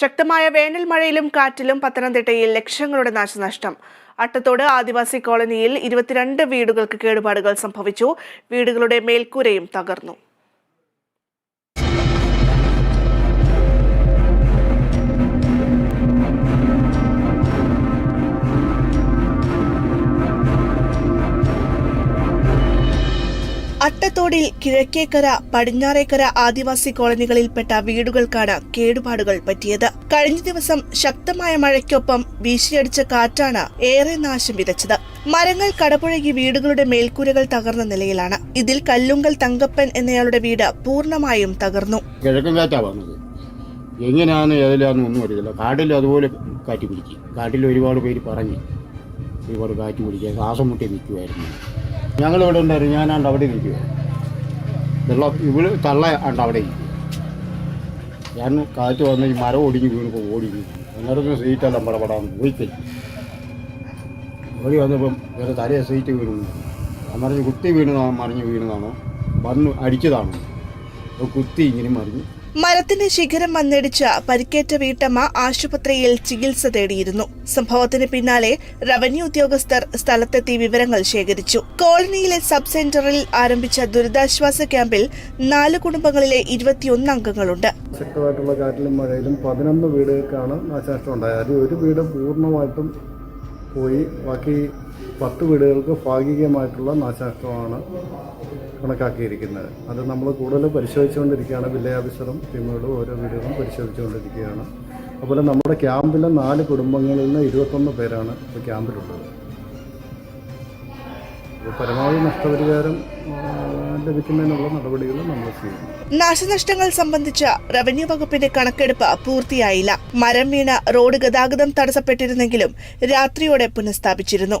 ശക്തമായ വേനൽ മഴയിലും കാറ്റിലും പത്തനംതിട്ടയിൽ ലക്ഷങ്ങളുടെ നാശനഷ്ടം. അട്ടത്തോട് ആദിവാസി കോളനിയിൽ ഇരുപത്തിരണ്ട് വീടുകൾക്ക് കേടുപാടുകൾ സംഭവിച്ചു. വീടുകളുടെ മേൽക്കൂരയും തകർന്നു. അട്ടത്തോടിൽ കിഴക്കേക്കര പടിഞ്ഞാറേക്കര ആദിവാസി കോളനികളിൽപ്പെട്ട വീടുകൾക്കാണ് കേടുപാടുകൾ പറ്റിയത്. കഴിഞ്ഞ ദിവസം ശക്തമായ മഴയ്ക്കൊപ്പം വീശിയടിച്ച കാറ്റാണ് ഏറെ നാശം വിതച്ചത്. മരങ്ങൾ കടപുഴകി വീടുകളുടെ മേൽക്കൂരകൾ തകർന്ന നിലയിലാണ്. ഇതിൽ കല്ലുങ്കൽ തങ്കപ്പൻ എന്നയാളുടെ വീട് പൂർണമായും തകർന്നു. കിഴക്കൻ വന്നത്. എങ്ങനെയാണ് ഏതിലാണെന്ന് ഒന്നും അറിയില്ല. കാട്ടിൽ അതുപോലെ കാറ്റ് പിടിക്കും കാട്ടിൽ ഒരുപാട് പേര് പറഞ്ഞു ഒരുപാട് കാറ്റ് പിടിക്കുക ശ്വാസം മുട്ടി നിൽക്കുമായിരുന്നു ഞങ്ങളിവിടെ ഉണ്ടായിരുന്നു. ഞാനാണ്ട് അവിടെ ഇരിക്കുക വെള്ളം ഇവൾ തള്ള ആണ്ട് അവിടെ ഇരിക്കുക ഞാൻ കാറ്റ് വന്ന് ഈ മരം ഒടിഞ്ഞ് വീണിപ്പോൾ ഓടി അന്നേരത്തിന് സീറ്റെല്ലാം പടപടാന്ന് പോയി കഴിഞ്ഞു ഓടി വന്നപ്പം വേറെ തലയെ സീറ്റ് വീണു. ഞാൻ പറഞ്ഞു കുത്തി വീണതാണോ? മറിഞ്ഞ് വീണതാണോ? വന്ന് അടിച്ചതാണോ? കുത്തി ഇങ്ങനെ മറിഞ്ഞു. മരത്തിന്റെ ശിഖരം വന്നിടിച്ച പരിക്കേറ്റ വീട്ടമ്മ ആശുപത്രിയിൽ ചികിത്സ തേടിയിരുന്നു. സംഭവത്തിന് പിന്നാലെ റവന്യൂ ഉദ്യോഗസ്ഥർ സ്ഥലത്തെത്തി വിവരങ്ങൾ ശേഖരിച്ചു. കോളനിയിലെ സബ് സെന്ററിൽ ആരംഭിച്ച ദുരിതാശ്വാസ ക്യാമ്പിൽ നാല് കുടുംബങ്ങളിലെ ഇരുപത്തിയൊന്ന് അംഗങ്ങളുണ്ട്. ശക്തമായിട്ടുള്ള കാറ്റിലും മഴയിലും പതിനൊന്ന് വീടുകൾക്കാണ് നാശനഷ്ടം ഉണ്ടായത്. അതിൽ ഒരു വീട് പൂർണമായിട്ടും പോയി. ബാക്കി പത്ത് വീടുകൾക്ക് ഭാഗികമായിട്ടുള്ള നാശനഷ്ടമാണ് കണക്കാക്കിയിരിക്കുന്നത്. അത് നമ്മൾ കൂടുതൽ പരിശോധിച്ചുകൊണ്ടിരിക്കുകയാണ്. വില്ലേജ് ഓഫീസറും ടീമുകളും ഓരോ വീടുകളും പരിശോധിച്ചുകൊണ്ടിരിക്കുകയാണ്. അതുപോലെ നമ്മുടെ ക്യാമ്പിലെ നാല് കുടുംബങ്ങളിൽ നിന്ന് ഇരുപത്തൊന്ന് പേരാണ് ഇപ്പോൾ ക്യാമ്പിലുള്ളത്. പരമാവധി ലഭിക്കുന്നതിനുള്ള നടപടികൾ നമ്മൾ നാശനഷ്ടങ്ങൾ സംബന്ധിച്ച റവന്യൂ വകുപ്പിന്റെ കണക്കെടുപ്പ് പൂർത്തിയായില്ല. മരം വീണ റോഡ് ഗതാഗതം തടസ്സപ്പെട്ടിരുന്നെങ്കിലും രാത്രിയോടെ പുനഃസ്ഥാപിച്ചിരുന്നു.